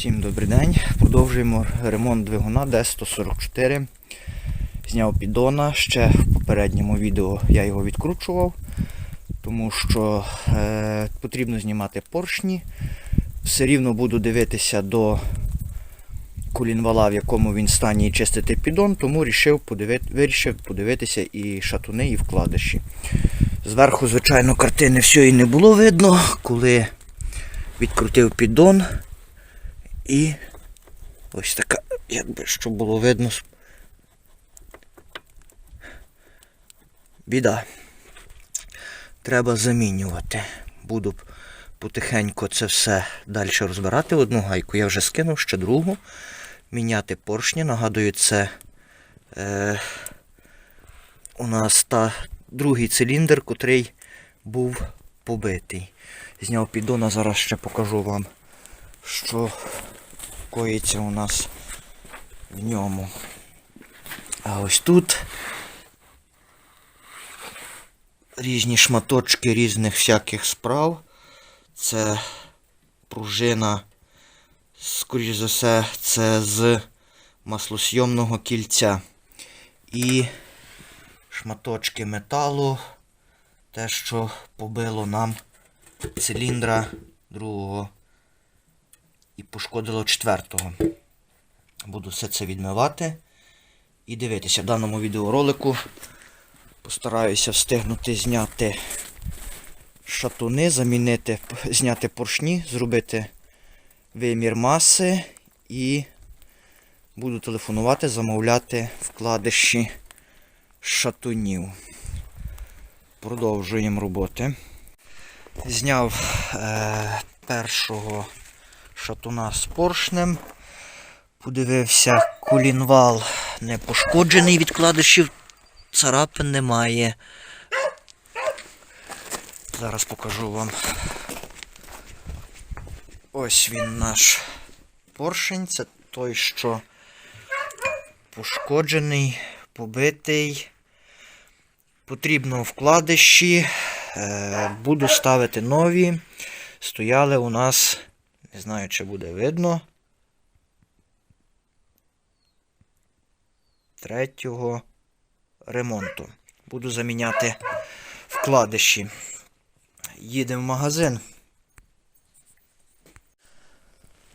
Всім добрий день. Продовжуємо ремонт двигуна D144. Зняв піддона. Ще в попередньому відео я його відкручував, тому що е, потрібно знімати поршні. Все рівно буду дивитися до колінвала, в якому він стані і чистити піддон, тому рішив подивити, вирішив подивитися і шатуни, і вкладиші. Зверху, звичайно, картини всього не було видно, коли відкрутив піддон. І ось така, якби що було видно. Біда. Треба замінювати. Буду потихеньку це все далі розбирати. Одну гайку я вже скинув, ще другу. Міняти поршні. Нагадую, це е, у нас та другий циліндр, котрий був побитий. Зняв піддона, зараз ще покажу вам, що коїться у нас в ньому. А ось тут різні шматочки різних всяких справ. Це пружина, скоріш за все, це з маслосйомного кільця. І шматочки металу, те, що побило нам циліндра другого і пошкодило четвертого. Буду все це відмивати і дивитися в даному відеоролику. Постараюся встигнути зняти шатуни, замінити, зняти поршні, зробити вимір маси і буду телефонувати, замовляти вкладиші шатунів. Продовжуємо роботи. Зняв е, першого шатуна з поршнем. Подивився, колінвал не пошкоджений від вкладишів, царапин немає. Зараз покажу вам. Ось він наш поршень. Це той, що пошкоджений, побитий. Потрібно вкладиші. Е, буду ставити нові. Стояли у нас, не знаю, чи буде видно. Третього ремонту. Буду заміняти вкладиші. Їдемо в магазин.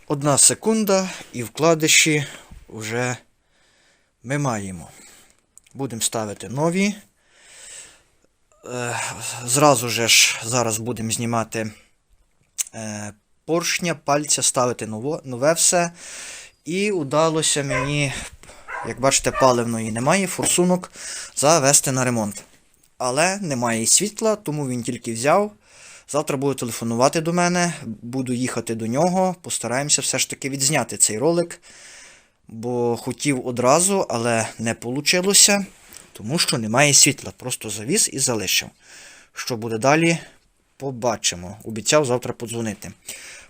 Одна секунда і вкладиші вже ми маємо. Будемо ставити нові. Е, Зразу ж зараз будемо знімати е, поршня, пальця, ставити ново, нове все. І удалося мені, як бачите, паливної немає, форсунок завести на ремонт. Але немає і світла, тому він тільки взяв. Завтра буде телефонувати до мене, буду їхати до нього, постараємося все ж таки відзняти цей ролик. Бо хотів одразу, але не вийшло, тому що немає світла. Просто завіз і залишив. Що буде далі, побачимо. Обіцяв завтра подзвонити.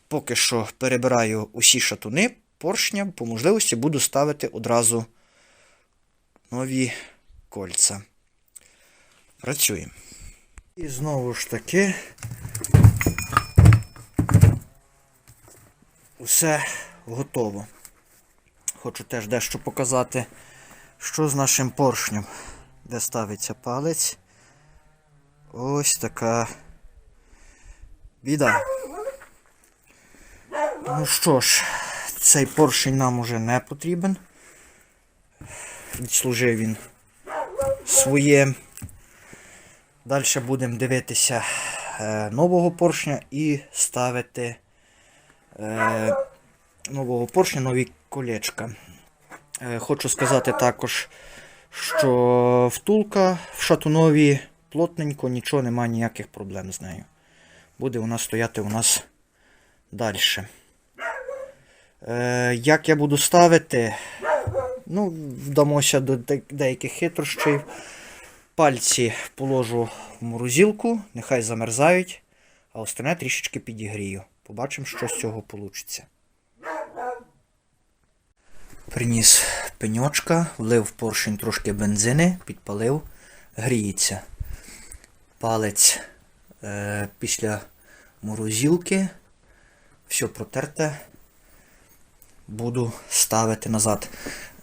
Поки що перебираю усі шатуни, поршня, по можливості буду ставити одразу нові кольця. Працюємо. І знову ж таки. Усе готово. Хочу теж дещо показати, що з нашим поршнем, де ставиться палець. Ось така біда. Ну що ж, цей поршень нам уже не потрібен. Відслужив він своє. Далі будемо дивитися е, нового поршня і ставити е, нового поршня, нові колечка. Е, хочу сказати також, що втулка в шатунові плотненько, нічого немає ніяких проблем з нею. Буде вона стояти у нас далі. Е, як я буду ставити, ну, вдамося до деяких хитрощів. Пальці положу в морозилку, нехай замерзають, а остальне трішечки підігрію. Побачимо, що з цього вийде. Приніс пеньочка, влив в поршень трошки бензини, підпалив, гріється. Палець після морозилки, все протерте. буду ставити назад.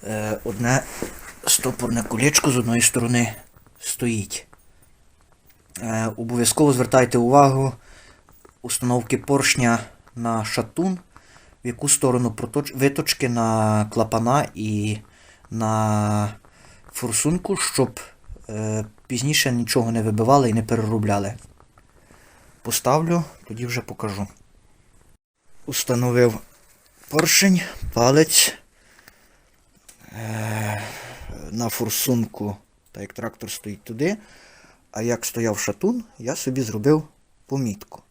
Е, Одне стопорне колечко з одної сторони стоїть. Е, Обов'язково звертайте увагу установки поршня на шатун, в яку сторону виточки на клапана і на форсунку, щоб е, пізніше нічого не вибивали і не переробляли. Поставлю, тоді вже покажу. Установив поршень, палець е, на форсунку, так як трактор стоїть туди. А як стояв шатун, я собі зробив помітку.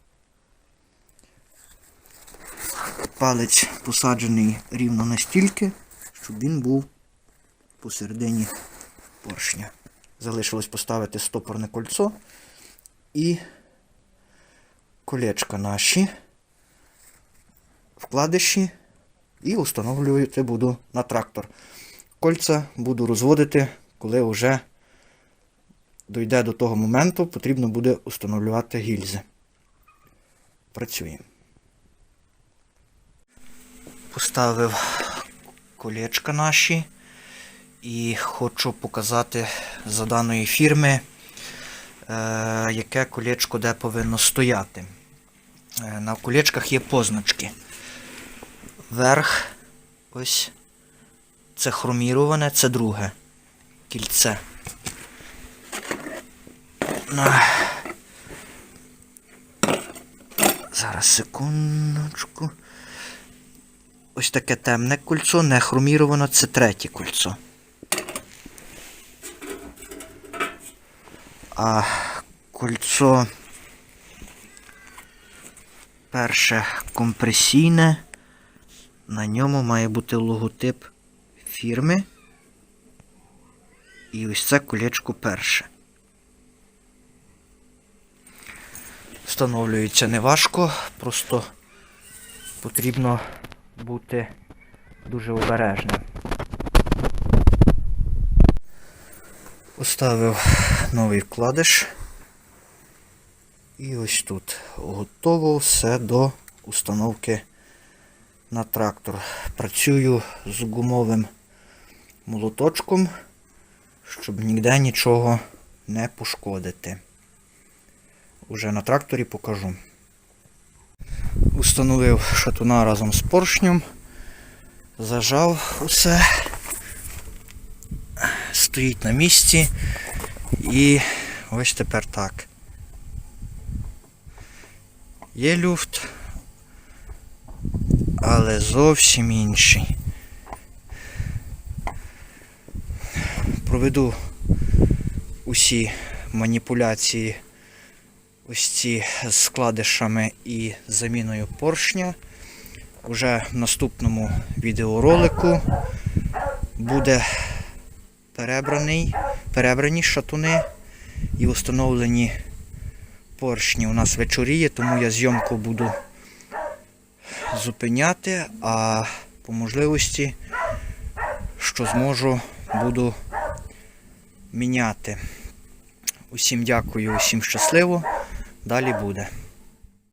Палець посаджений рівно настільки, щоб він був посередині поршня. Залишилось поставити стопорне кольцо і колечка наші, вкладиші і встановлювати буду на трактор. Кольця буду розводити, коли вже дойде до того моменту, потрібно буде встановлювати гільзи. Працюємо. Поставив колечка наші і хочу показати за даної фірми, е, яке колечко де повинно стояти. Е, на колечках є позначки. Верх, ось це хроміроване, це друге кільце. Зараз секундочку. Ось таке темне кольцо, не хроміровано, це третє кольцо. А кольцо перше компресійне. На ньому має бути логотип фірми. І ось це колечко перше. Встановлюється неважко, просто потрібно бути дуже обережним. Поставив новий вкладиш. І ось тут готово все до установки на трактор. Працюю з гумовим молоточком, щоб ніде нічого не пошкодити. Уже на тракторі покажу. Установив шатуна разом з поршнем, зажав усе, стоїть на місці і ось тепер так. Є люфт, але зовсім інший. Проведу усі маніпуляції ось ці складишами і заміною поршня. Уже в наступному відеоролику буде перебраний, перебрані шатуни і встановлені поршні. У нас вечоріє, тому я зйомку буду зупиняти, а по можливості, що зможу, буду міняти. Усім дякую, усім щасливо. Далі буде.